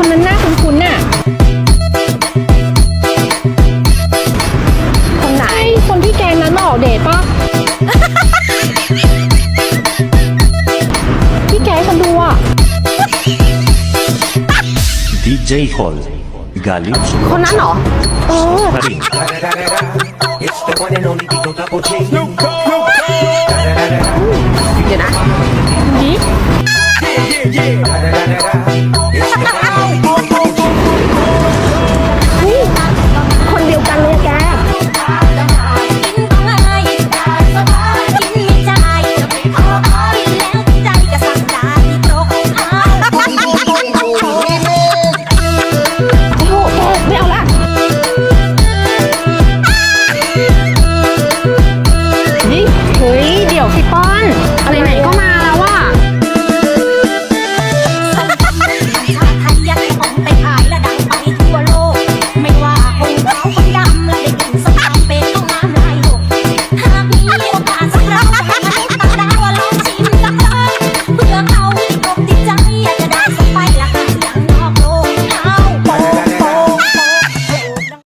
คนนั้นหน้าคุ้นๆน่ะ คนไหนไอ้คนที่แกงนั้นมาออกเดทปะที่แกให้ฉันดูอะ DJ Hall Galing คนนั้นเหรอ เออ Maring It's the one and only Tito Double G. เดี๋ยวนะ นี่ พี่ป้อนอะไรไหนก็